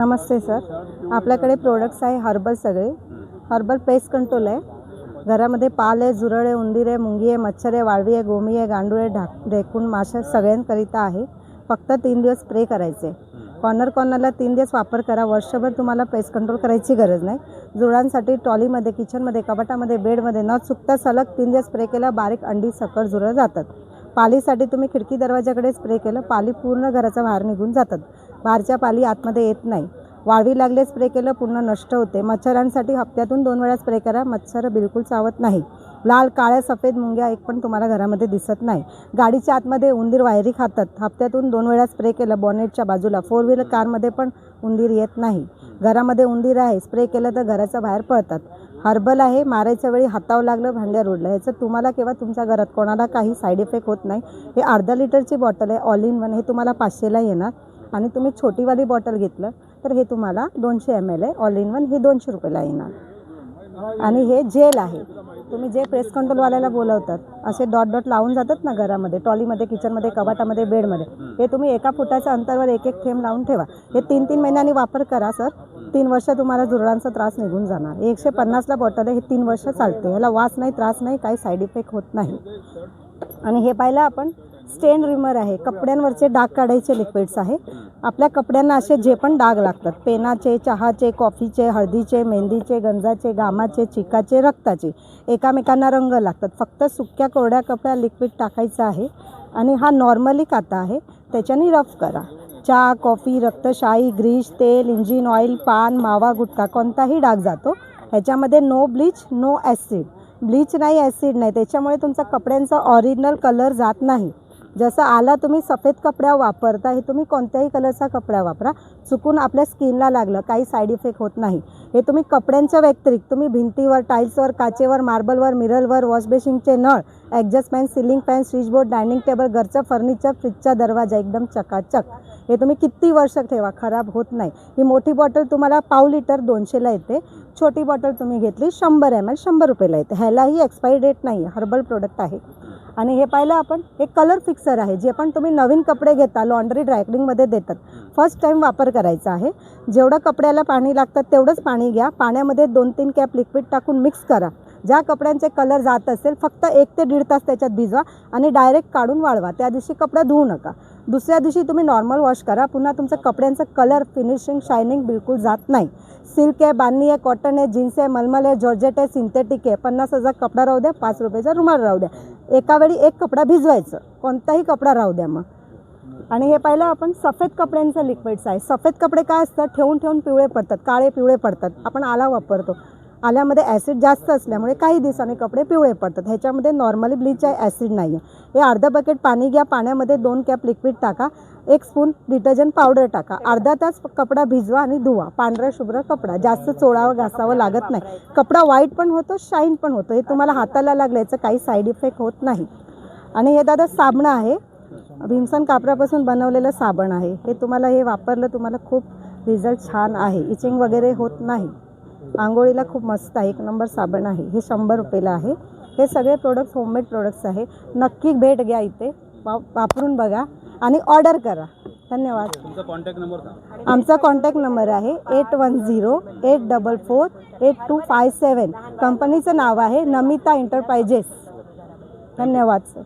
नमस्ते sir. आपल्याकडे products आहे herbal सगळे. हर्बल पेस्ट कंट्रोल आहे. घरामध्ये पाल आहे झुरळ आहे उंदीर आहे मुंगी आहे मच्छर आहे वाळवी आहे गोमी आहे गांडूळ आहे ढाक ढेकूण माशा सगळ्यांकरिता आहे. फक्त तीन दिवस स्प्रे करायचे. कॉर्नर कॉर्नरला तीन दिवस वापर करा. वर्षभर तुम्हाला पेस्ट कंट्रोल करायची गरज नाही. जुळांसाठी ट्रॉलीमध्ये किचनमध्ये कपाटामध्ये बेडमध्ये न चुकता सलग तीन दिवस स्प्रे केला बारीक अंडी सकळ झुरळ जातात. पालीसाठी तुम्ही खिडकी दरवाजाकडे स्प्रे केलं पाली पूर्ण घराचा बाहेर निघून जातात. बाहेरच्या पाली आतमध्ये येत नाही. वाळवी लागले स्प्रे केलं पूर्ण नष्ट होते. मच्छरांसाठी हप्त्यातून दोन वेळा स्प्रे करा. मच्छर बिलकुल चावत नाही. लाल काळ्या सफेद मुंग्या एक पण तुम्हाला घरामध्ये दिसत नाही. गाडीच्या आतमध्ये उंदीर वायरी खातात. हप्त्यातून दोन वेळा स्प्रे केलं बॉनेटच्या बाजूला. फोर व्हीलर कारमध्ये पण उंदीर येत नाही. घरामध्ये उंदीर आहे स्प्रे केलं तर घराच्या बाहेर पळतात. हर्बल आहे मारायच्या वेळी हातावं लागलं भांड्या रोडलं ह्याचं तुम्हाला किंवा तुमच्या घरात कोणाला काही साईड इफेक्ट होत नाही. हे अर्धा लिटरची बॉटल आहे ऑल इन वन हे तुम्हाला पाचशेला येणार. आणि तुम्ही छोटीवाली बॉटल घेतलं तर हे तुम्हाला दोनशे एम एल आहे ऑल इन वन हे दोनशे रुपयाला येणार. आणि हे जेल आहे. तुम्ही जे प्रेस कंट्रोलवाल्याला बोलवतात असे डॉट डॉट लावून जातात ना घरामध्ये ट्रॉलीमध्ये किचनमध्ये कबाटामध्ये बेडमध्ये हे तुम्ही एका फुटाच्या अंतरावर एक एक थेंब लावून ठेवा. हे तीन तीन महिन्यांनी वापर करा सर तीन वर्ष तुम्हाला झुरळांचा त्रास निघून जाणार. एकशे पन्नासला बॉटल आहे हे तीन वर्ष चालते ह्याला वास नाही त्रास नाही काही साईड इफेक्ट होत नाही. आणि हे पाहिलं आपण स्टेन रिमर आहे. कपड्यांवरचे डाग काढायचे लिक्विड्स आहे. आपल्या कपड्यांना असे जे पण डाग लागतात पेनाचे चहाचे कॉफीचे हळदीचे मेहंदीचे गंजाचे घामाचे चिकाचे रक्ताचे एकामेकांना रंग लागतात. फक्त सुक्या कोरड्या कपड्या लिक्विड टाकायचं आहे. आणि हा नॉर्मली काता आहे त्याच्याने रफ करा. चहा कॉफी रक्तशाही ग्रीस तेल इंजिन ऑइल पान मावा गुटखा कोणताही डाग जातो. ह्याच्यामध्ये no bleach no acid bleach नाही ॲसिड नाही. त्याच्यामुळे तुमचा कपड्यांचा ऑरिजिनल कलर जात नाही. जसं आला तुम्ही सफेद कपड्या वापरता हे तुम्ही कोणत्याही कलरचा कपडा वापरा. चुकून आपल्या स्किनला लागलं काही साईड इफेक्ट होत नाही. हे तुम्ही कपड्यांच्या व्यतिरिक्त तुम्ही भिंतीवर टाईल्सवर काचेवर मार्बलवर मिररवर वॉशबेसिंगचे नळ adjust fan ceiling fan switchboard dining table घरचं फर्निचर फ्रीजचा दरवाजा एकदम चकाचक. हे तुम्ही किती वर्ष ठेवा खराब होत नाही. ही मोठी बॉटल तुम्हाला पाव लिटर दोनशेला येते. छोटी बॉटल तुम्ही घेतली शंभर एम एल शंभर रुपयेला येते. ह्यालाही एक्सपायरी डेट नाही हर्बल प्रोडक्ट आहे. आणि हे पाहिलं आपण हे कलर फिक्सर आहे जे पण तुम्ही नवीन कपडे घेता लॉन्ड्री ड्रायक्लिंगमध्ये देतात. फर्स्ट टाईम वापर करायचा आहे. जेवढं कपड्याला पाणी लागतं तेवढंच पाणी घ्या. पाण्यामध्ये दोन तीन कॅप लिक्विड टाकून मिक्स करा. ज्या कपड्यांचे कलर जात असेल फक्त एक ते दीड तास त्याच्यात भिजवा आणि डायरेक्ट काढून वाळवा. त्या दिवशी कपडा धुवू नका. दुसऱ्या दिवशी तुम्ही नॉर्मल वॉश करा. पुन्हा तुमचं कपड्यांचं कलर फिनिशिंग शायनिंग बिलकुल जात नाही. सिल्क आहे बांधणी आहे कॉटन आहे जीन्स आहे मलमल आहे जॉर्जेट आहे सिंथेटिक आहे. पन्नास हजार कपडा राहू द्या पाच रुपयाचा रुमाल राहू द्या. एका वेळी एक कपडा भिजवायचं. कोणताही कपडा राहू द्या मग. आणि हे पाहिलं आपण सफेद कपड्यांचं लिक्विड्स आहे सफेद कपडे काय असतात? ठेवून ठेवून पिवळे पडतात काळे पिवळे पडतात. आपण आला वापरतो. आल्यामध्ये ॲसिड जास्त असल्यामुळे काही दिवसांनी कपडे पिवळे पडतात. ह्याच्यामध्ये नॉर्मली ब्लीच आहे ॲसिड नाही आहे हे अर्धा बकेट पाणी घ्या पाण्यामध्ये दोन कॅप लिक्विड टाका एक स्पून डिटर्जंट पावडर टाका. अर्धा तास कपडा भिजवा आणि धुवा. पांढरा शुभ्र कपडा. जास्त चोळावं घासावं लागत नाही. कपडा वाईट पण होतो शाईन पण होतो. हे तुम्हाला हाताला लागल्याचं काही साईड इफेक्ट होत नाही. आणि हे दादा साबण आहे. भीमसन कापडापासून बनवलेलं साबण आहे. हे तुम्हाला हे वापरलं तुम्हाला खूप रिझल्ट छान आहे. इचिंग वगैरे होत नाही. आंघोळीला खूप मस्त आहे. एक नंबर साबण आहे. हे शंभर रुपयाला आहे. हे सगळे प्रोडक्ट्स होममेड प्रोडक्ट्स आहे. नक्की भेट घ्या इथे. वा वापरून बघा. आणि ऑर्डर करा. धन्यवाद. तुमचा कॉन्टॅक्ट नंबर आमचा कॉन्टॅक्ट नंबर आहे eight one zero eight double four eight two five seven कंपनीचं नाव आहे नमिता एंटरप्राइजेस धन्यवाद सर